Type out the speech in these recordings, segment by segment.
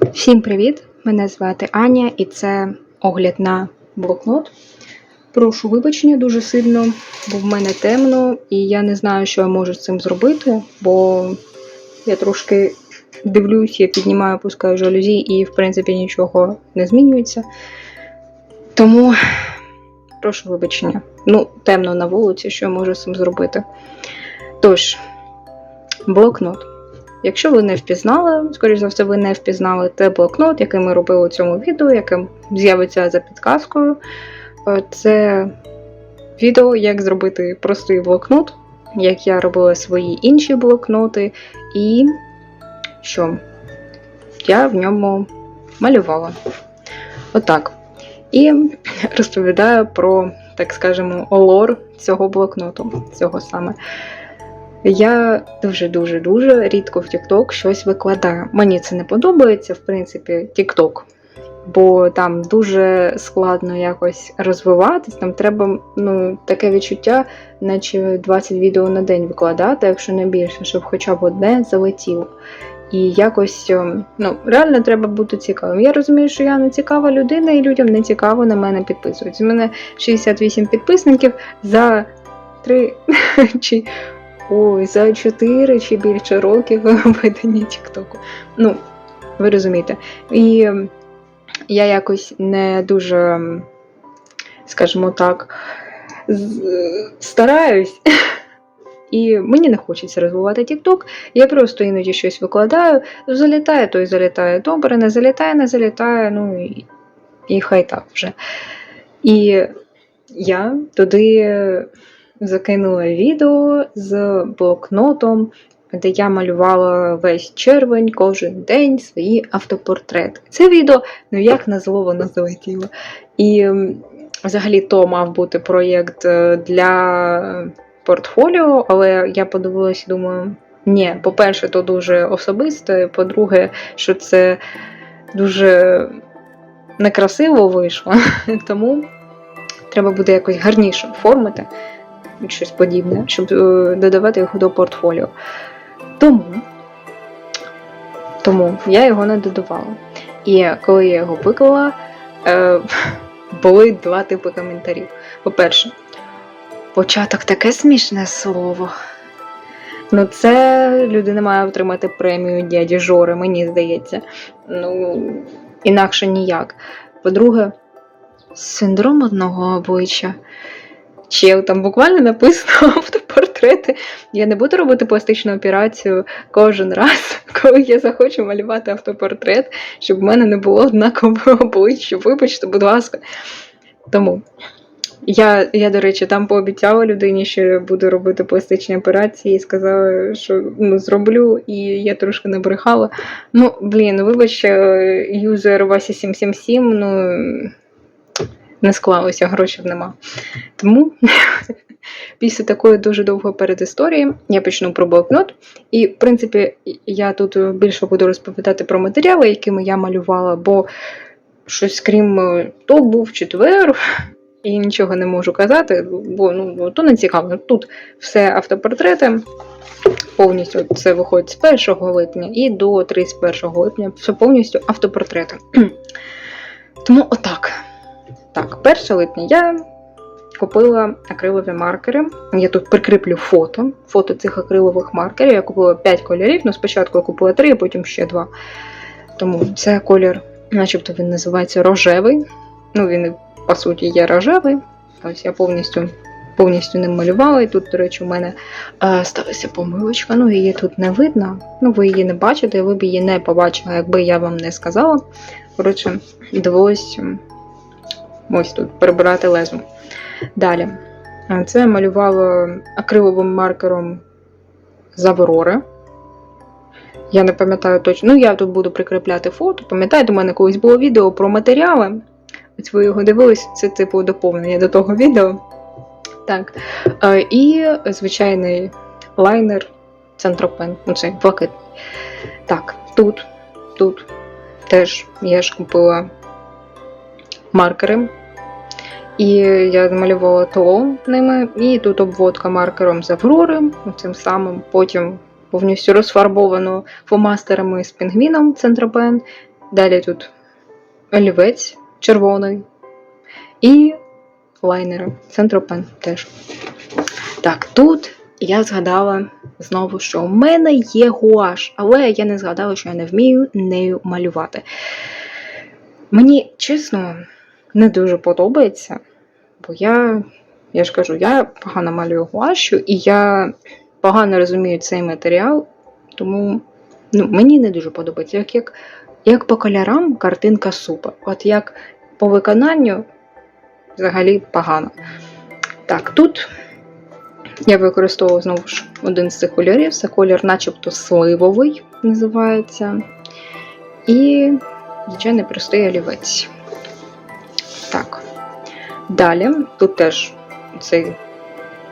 Всім привіт! Мене звати Аня і це огляд на блокнот. Прошу вибачення дуже сильно, бо в мене темно, і я не знаю, що я можу з цим зробити, бо я трошки дивлюсь, я піднімаю, опускаю жалюзі, і в принципі нічого не змінюється. Тому прошу вибачення. Ну, темно на вулиці, що я можу з цим зробити. Тож, блокнот. Якщо ви не впізнали, скоріш за все, ви не впізнали те блокнот, який ми робили у цьому відео, яке з'явиться за підказкою. Е, Це відео, як зробити простий блокнот, як я робила свої інші блокноти, і що я в ньому малювала. Отак. І розповідаю про, так скажемо, лор цього блокноту, цього саме. Я дуже-дуже дуже рідко в TikTok щось викладаю. Мені це не подобається, в принципі, TikTok. Бо там дуже складно якось розвиватись. Там треба ну, таке відчуття, наче 20 відео на день викладати, якщо не більше, щоб хоча б одне залетіло. І якось ем, ну, реально треба бути цікавим. Я розумію, що я не цікава людина, і людям не цікаво на мене підписуються. У мене 68 підписників за 3 чи ой, за 4 чи більше років ведення Тіктоку. Ну, ви розумієте. І я якось не дуже, скажімо так, стараюсь. І мені не хочеться розвивати TikTok. Я просто іноді щось викладаю, залітає, то й залітає добре, не залітає, не залітає, ну і, і хай так вже. І я туди закинула відео з блокнотом, де я малювала весь червень кожен день свої автопортрети. Це відео, ну як на зло воно залетіло. І взагалі то мав бути проєкт е, для портфоліо, але я подивилася думаю, ні, по-перше, то дуже особисто, по-друге, що це дуже некрасиво вийшло. Тому треба буде якось гарніше оформити щось подібне, щоб е, додавати його до портфоліо. Тому, тому я його не додавала. І коли я його виклала, е, були два типи коментарів. По-перше, початок таке смішне слово. Ну, це людина має отримати премію дяді Жори, мені здається. Ну, інакше ніяк. По-друге, синдром одного обличчя. Чел, там буквально написано автопортрети. Я не буду робити пластичну операцію кожен раз, коли я захочу малювати автопортрет, щоб в мене не було однакового обличчя. Вибачте, будь ласка. Тому я, я, до речі, там пообіцяла людині, що я буду робити пластичні операції, і сказала, що ну, зроблю, і я трошки набрехала. Ну, блін, вибач, е, юзер Вася 777, ну не склалося, грошей нема. Тому після такої дуже довгої передісторії я почну про блокнот. І, в принципі, я тут більше буду розповідати про матеріали, якими я малювала, бо щось крім е, то був четвер, і нічого не можу казати, бо ну, то не цікаво. Тут все автопортрети. Повністю це виходить з 1 липня і до 31 липня. Все повністю автопортрети. Тому отак. Так, 1 липня я купила акрилові маркери. Я тут прикріплю фото. Фото цих акрилових маркерів. Я купила 5 кольорів. Ну, спочатку я купила 3, а потім ще 2. Тому це колір, начебто він називається рожевий. Ну, він по суті є рожевий. Ось я повністю. Повністю ним малювала, і тут, до речі, у мене е, сталася помилочка. Ну, її тут не видно. Ну, ви її не бачите, ви б її не побачили, якби я вам не сказала. Коротше, довелось ось тут перебирати лезо. Далі. Це я малювала акриловим маркером з. Я не пам'ятаю точно. Ну, я тут буду прикріпляти фото. Пам'ятаєте, у мене колись було відео про матеріали. Ось ви його дивились, це типу доповнення до того відео. Так. І звичайний лайнер Центропен. Ну, цей блакитний. Так, тут, тут теж я ж купила маркери. І я намалювала тло ними, і тут обводка маркером з Аврори, цим самим, потім повністю розфарбовано фломастерами з пінгвіном Центропен. Далі тут олівець червоний. І лайнери. Центропен теж. Так, тут я згадала знову, що у мене є гуаш, але я не згадала, що я не вмію нею малювати. Мені, чесно, не дуже подобається, бо я, я ж кажу, я погано малюю гуашю, і я погано розумію цей матеріал, тому ну, мені не дуже подобається. Як, як, як по кольорам картинка супер. От як по виконанню взагалі погано. Так, тут я використовую знову ж один з цих кольорів. Це колір, начебто сливовий, називається. І, звичайно, простий олівець. Далі тут теж цей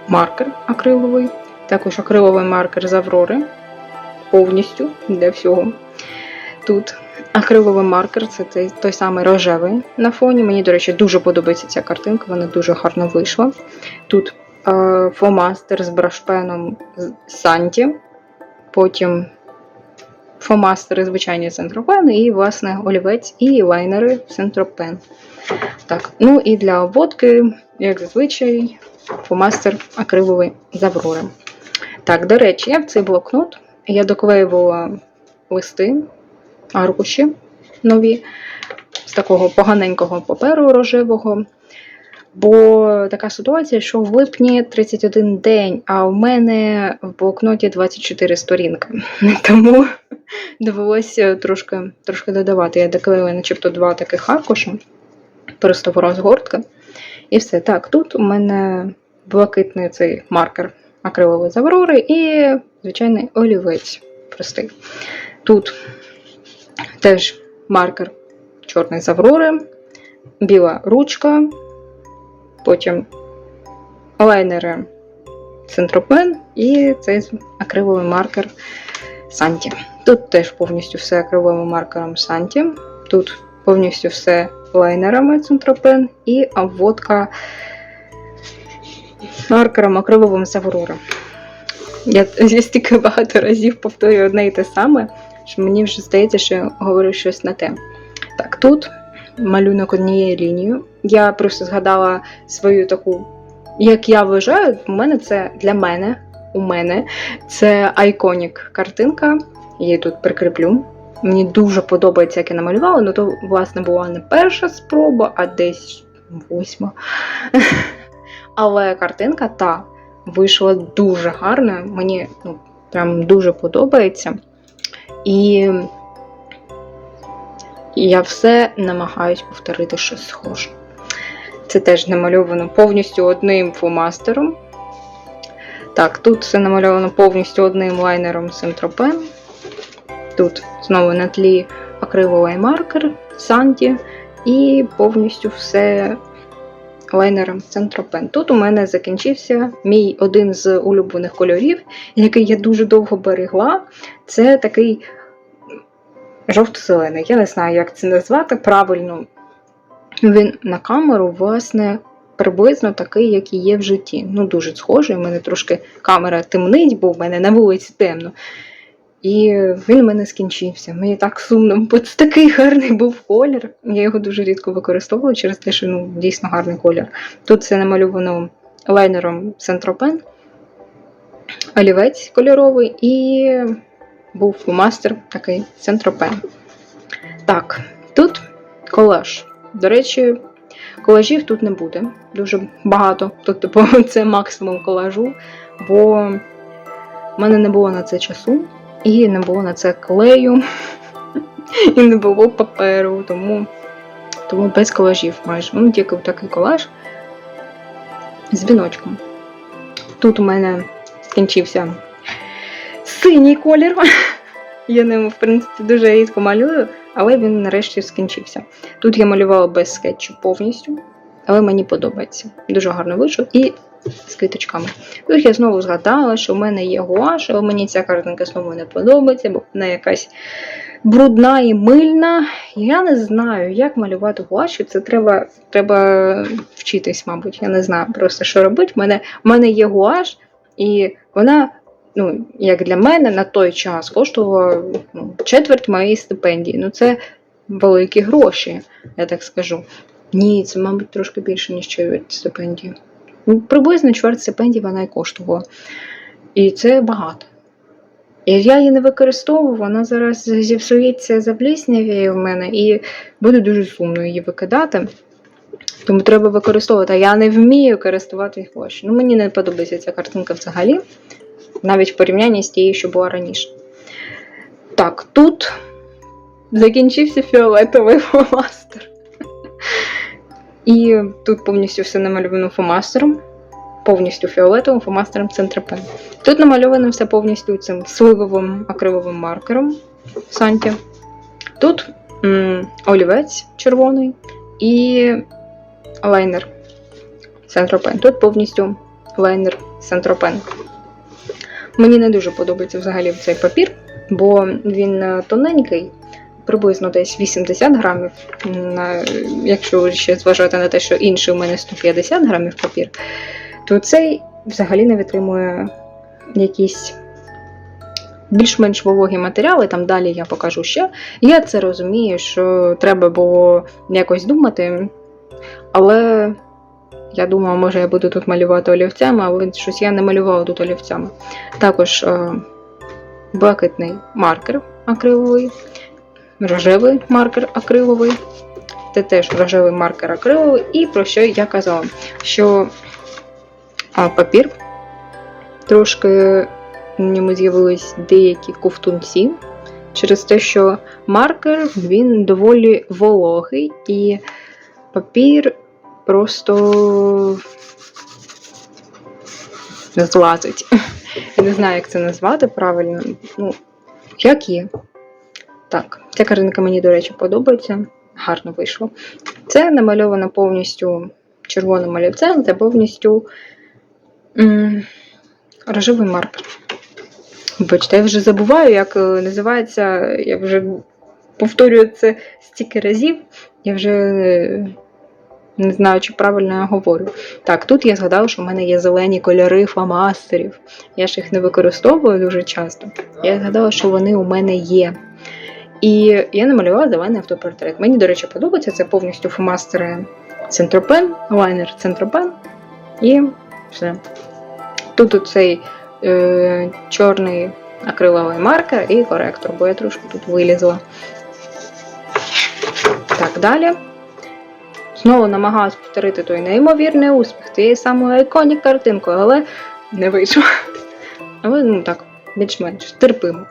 маркер акриловий, також акриловий маркер з Аврори. Повністю для всього. Тут акриловий маркер це той, той самий рожевий на фоні. Мені, до речі, дуже подобається ця картинка, вона дуже гарно вийшла. Тут е, фломастер з брашпеном Санті, потім фломастери звичайні центропен, і, власне, олівець і лайнери центропен. Так, ну і для обводки, як зазвичай, фломастер акриловий з Аврори. Так, до речі, я в цей блокнот я доклеювала листи, аркуші нові з такого поганенького паперу рожевого. Бо така ситуація, що в липні 31 день, а в мене в блокноті 24 сторінки. Тому довелося трошки трошки додавати. Я доклеїла начебто два таких аркуші, просто розгортка. І все. Так, тут у мене блакитний цей маркер акриловий з Аврори і звичайний олівець простий. Тут теж маркер чорний з Аврори, біла ручка, потім лайнери центропен і цей акриловий маркер Санті. Тут теж повністю все акриловим маркером Санті. Тут повністю все лайнерами центропен і обводка маркером акриловим з Аврори. Я, стільки багато разів повторюю одне і те саме, що мені вже здається, що я говорю щось на те. Так, тут малюнок однією лінією. Я просто згадала свою таку, як я вважаю, у мене це для мене, у мене це айконік картинка. Я її тут прикріплю. Мені дуже подобається, як я намалювала, ну то, власне, була не перша спроба, а десь восьма. Але картинка та вийшла дуже гарно. Мені ну, прям дуже подобається. І я все намагаюсь повторити щось схоже. Це теж намальовано повністю одним фломастером. Так, тут все намальовано повністю одним лайнером Синтропен. Тут знову на тлі акриловий маркер Санті, і повністю все лайнером Центропен. Тут у мене закінчився мій один з улюблених кольорів, який я дуже довго берегла. Це такий жовто-зелений. Я не знаю, як це назвати правильно. Він на камеру, власне, приблизно такий, як і є в житті. Ну, дуже схожий. У мене трошки камера темнить, бо в мене на вулиці темно. І він у мене скінчився. Мені так сумно, бо це такий гарний був колір. Я його дуже рідко використовую через те, що ну, дійсно гарний колір. Тут це намальовано лайнером Сентропен, олівець кольоровий і був мастер такий Центропен. Так, тут колаж. До речі, колажів тут не буде. Дуже багато. Типу, це максимум колажу, бо в мене не було на це часу. І не було на це клею, і не було паперу, тому тому без колажів майже. Ну, тільки такий колаж з віночком. Тут у мене скінчився синій колір. Я ним, в принципі, дуже рідко малюю, але він нарешті скінчився. Тут я малювала без скетчу повністю, але мені подобається. Дуже гарно вийшов. І з квіточками. Тут я знову згадала, що в мене є гуаш, але мені ця картинка знову не подобається, бо вона якась брудна і мильна. Я не знаю, як малювати гуашю. Це треба треба вчитись, мабуть. Я не знаю просто, що робити. У мене, в мене є гуаш, і вона. Ну, як для мене, на той час коштувала ну, четверть моєї стипендії. Ну, це великі гроші, я так скажу. Ні, це, мабуть, трошки більше, ніж чверть стипендії. Ну, Приблизно чверть стипендії вона і коштувала. І це багато. І я її не використовую, вона зараз зіпсується запліснявіє в мене, і буде дуже сумно її викидати. Тому треба використовувати. Я не вмію користувати гроші. Ну, мені не подобається ця картинка взагалі, навіть в порівнянні з тією, що була раніше. Так, тут закінчився фіолетовий фломастер. І тут повністю все намальовано фломастером. Повністю фіолетовим фломастером Центропен. Тут намальовано все повністю цим сливовим акриловим маркером Санті. Тут м, олівець червоний і лайнер Центропен. Тут повністю лайнер Центропен. Мені не дуже подобається взагалі цей папір, бо він е, тоненький, приблизно десь 80 грамів. Якщо ще зважати на те, що інший у мене 150 грамів папір, то цей взагалі не витримує якісь більш-менш вологі матеріали, там далі я покажу ще. Я це розумію, що треба було якось думати, але я думала, може я буду тут малювати олівцями, але щось я не малювала тут олівцями. Також е, блакитний маркер акриловий, рожевий маркер акриловий. Це теж рожевий маркер акриловий. І про що я казала? Що а, папір трошки в ньому з'явились деякі ковтунці через те, що маркер він доволі вологий, і папір просто злазить. Я не знаю, як це назвати правильно. Ну, як є. Так, ця картинка мені, до речі, подобається. Гарно вийшло. Це намальовано повністю червоним олівцем, це повністю м, рожевий маркер. Бачите, я вже забуваю, як е, називається, я вже повторюю це стільки разів, я вже е, не знаю, чи правильно я говорю. Так, тут я згадала, що в мене є зелені кольори фломастерів. Я ж їх не використовую дуже часто. Я згадала, що вони у мене є. І я намалювала зелений автопортрет. Мені, до речі, подобається це повністю фломастери Центропен, лайнер Центропен і все. Тут оцей е, чорний акриловий маркер і коректор, бо я трошки тут вилізла. Так, далі. Знову намагалась повторити той неймовірний успіх тієї самої іконік картинкою, але не вийшло. Але ну так, більш-менш терпимо.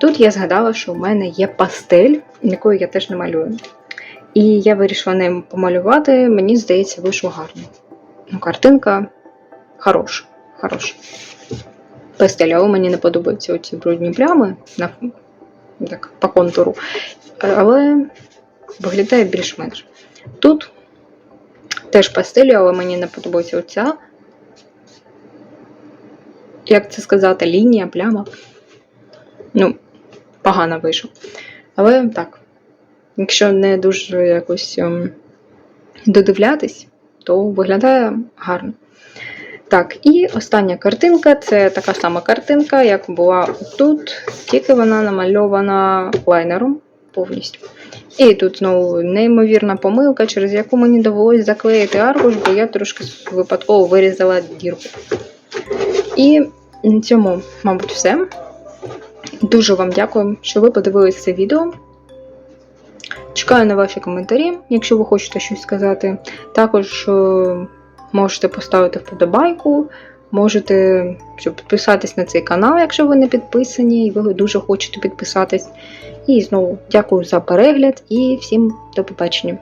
Тут я згадала, що в мене є пастель, якою я теж не малюю. І я вирішила нею помалювати, мені здається, вийшло гарно. Ну, картинка хороша. хороша. Пастель, але мені не подобаються оці брудні плями на, так, по контуру. Але виглядає більш-менш. Тут теж пастелі, але мені не подобається оця. Як це сказати, лінія, пляма. Ну, погано вийшло. Але так, якщо не дуже якось ем, додивлятись, то виглядає гарно. Так, і остання картинка це така сама картинка, як була тут, тільки вона намальована лайнером повністю. І тут знову неймовірна помилка, через яку мені довелося заклеїти аркуш, бо я трошки випадково вирізала дірку. І на цьому, мабуть, все. Дуже вам дякую, що ви подивилися це відео. Чекаю на ваші коментарі, якщо ви хочете щось сказати. Також е, можете поставити вподобайку, можете підписатись на цей канал, якщо ви не підписані, і ви дуже хочете підписатись. І знову дякую за перегляд і всім до побачення.